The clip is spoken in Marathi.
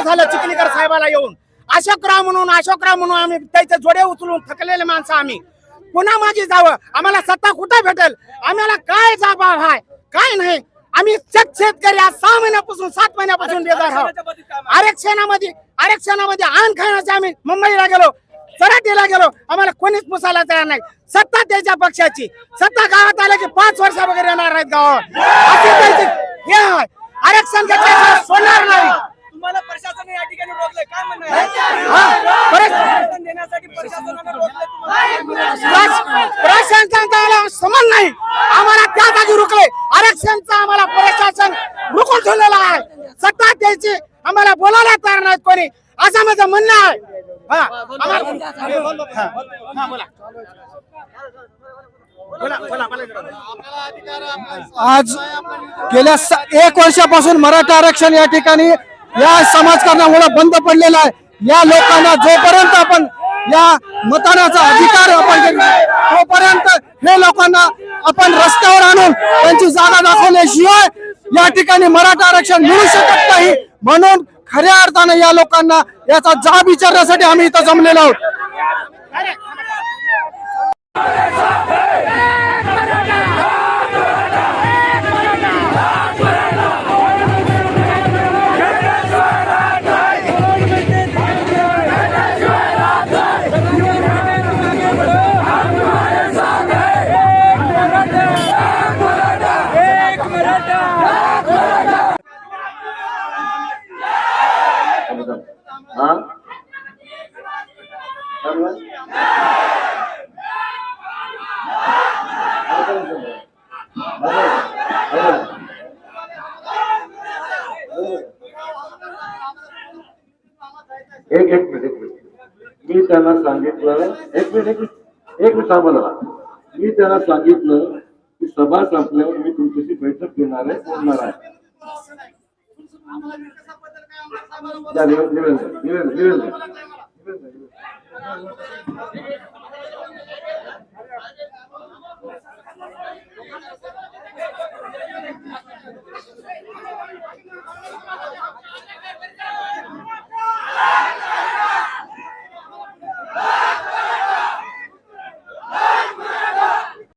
झालं चिखलीकर साहेबाला येऊन. अशोकराव म्हणून अशोकराव म्हणून आम्ही त्याचे जोडे उचलून थकलेले माणसं आम्ही. पुन्हा माझी जावं. आम्हाला सत्ता कुठं भेटेल? आम्हाला काय जाबा हाय काय नाही? आम्ही शेत शेतकरी आज सहा महिन्यापासून सात महिन्यापासून बेजार आहोत. आरक्षणामध्ये आरक्षणामध्ये आण खाण्याचे आम्ही मुंबईला गेलो. सराटीला गेलो. आम्हाला कोणीच पुसायला तयार नाही. सत्ता त्याच्या पक्षाची. सत्ता गावात आलं की पाच वर्ष वगैरे येणार आहेत हे आहे. आरक्षण घेतल्याशिवाय सोडणार नाही. प्रशासनाचा आम्हाला समज नाही. आम्हाला त्या जागी रुकले आरक्षणचा आम्हाला प्रशासन रुकून ठेवलेला आहे. सत्ता द्यायची आम्हाला बोलायला तयार नाहीत कोणी. असं माझं म्हणणं आहे. आज गेल्या स- एक वर्षापासून मराठा आरक्षण या ठिकाणी या समाजकारणामुळे बंद पडलेला आहे. या लोकांना जोपर्यंत आपण या मतदानाचा अधिकार आपण तोपर्यंत हे लोकांना आपण रस्त्यावर आणून त्यांची जागा दाखवल्याशिवाय या ठिकाणी मराठा आरक्षण मिळू शकत नाही. म्हणून खऱ्या अर्थानं या लोकांना याचा जाब विचारण्यासाठी आम्ही इथं जमलेलो आहोत. हा? एक एक मिनिट एक मिनिट. मी त्यांना सांगितलं एक मिनिट एक मिनिट. एक मिनिट थांबा मी त्यांना सांगितलं की सभा संपल्यावर मी तुमच्याशी बैठक घेणार आहे बोलणार आहे. 야, 미면, 미면, 미면, 미면, 미면.